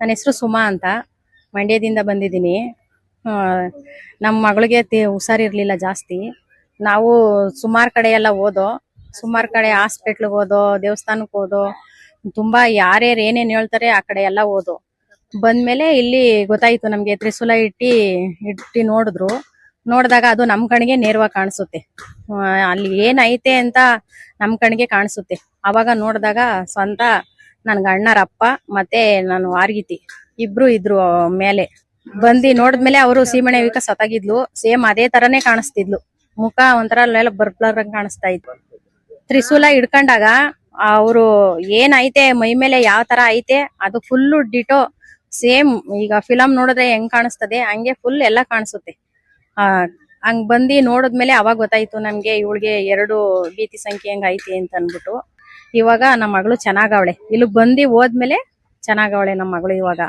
ನನ್ನ ಹೆಸರು ಸುಮಾ ಅಂತ. ಮಂಡ್ಯದಿಂದ ಬಂದಿದ್ದೀನಿ. ನಮ್ಮ ಮಗಳಿಗೆ ಹುಷಾರಿರ್ಲಿಲ್ಲ ಜಾಸ್ತಿ. ನಾವು ಸುಮಾರು ಕಡೆ ಎಲ್ಲ ಹೋದೋ, ಸುಮಾರು ಕಡೆ ಹಾಸ್ಪಿಟ್ಲಿಗೆ ಹೋದೋ ದೇವಸ್ಥಾನಕ್ಕೆ ಹೋದೋ, ತುಂಬಾ ಯಾರ್ಯಾರು ಏನೇನ್ ಹೇಳ್ತಾರೆ ಆ ಕಡೆ ಎಲ್ಲ ಹೋದೋ. ಬಂದ್ಮೇಲೆ ಇಲ್ಲಿ ಗೊತ್ತಾಯ್ತು ನಮ್ಗೆ ತ್ರಿಶೂಲ ಇಟ್ಟಿ ಇಟ್ಟಿ ನೋಡಿದ್ರು. ನೋಡಿದಾಗ ಅದು ನಮ್ ಕಣ್ಗೆ ನೇರವಾಗಿ ಕಾಣಿಸುತ್ತೆ. ಅಲ್ಲಿ ಏನೈತೆ ಅಂತ ನಮ್ ಕಣ್ಗೆ ಕಾಣಿಸುತ್ತೆ. ಅವಾಗ ನೋಡಿದಾಗ ಸ್ವಂತ ನನ್ ಅಪ್ಪ ಮತ್ತೆ ನಾನು ವಾರ್ಗಿತಿ ಇಬ್ರು ಇದ್ರು ಮೇಲೆ. ಬಂದಿ ನೋಡಿದ್ಮೇಲೆ ಅವರು ಸೀಮಣೆ ವಿಕ ಸತಾಗಿದ್ಲು. ಸೇಮ್ ಅದೇ ತರನೇ ಕಾಣಿಸ್ತಿದ್ಲು. ಮುಖ ಒಂಥರ ಅಲ್ಲೆಲ್ಲ ಬರ್ಬ್ಲರಂಗ್ ಕಾಣಿಸ್ತಾ ಇತ್ತು. ತ್ರಿಶೂಲ ಹಿಡ್ಕೊಂಡಾಗ ಅವರು ಏನೈತೆ ಮೈ ಮೇಲೆ ಯಾವ ತರ ಐತೆ, ಅದು ಫುಲ್ಲು ಡಿಟೋ ಸೇಮ್ ಈಗ ಫಿಲಂ ನೋಡಿದ್ರೆ ಹೆಂಗ್ ಕಾಣಿಸ್ತದೆ, ಹಂಗೆ ಫುಲ್ ಎಲ್ಲ ಕಾಣಿಸುತ್ತೆ. ಆ, ಹಂಗ್ ಬಂದಿ ನೋಡಿದ್ಮೇಲೆ ಅವಾಗ ಗೊತ್ತಾಯ್ತು ನಮ್ಗೆ ಇವಳಿಗೆ ಎರಡು ಭೀತಿ ಸಂಖ್ಯೆ ಹೆಂಗ್ ಐತಿ ಅಂತ ಅನ್ಬಿಟ್ಟು ಇವಾಗ ನಮ್ಮ ಮಗಳು ಚೆನ್ನಾಗವಳೆ. ಇಲ್ಲಿ ಬಂದಿ ಹೋದ್ಮೇಲೆ ಚೆನ್ನಾಗವಳೆ ನಮ್ಮ ಮಗಳು ಇವಾಗ.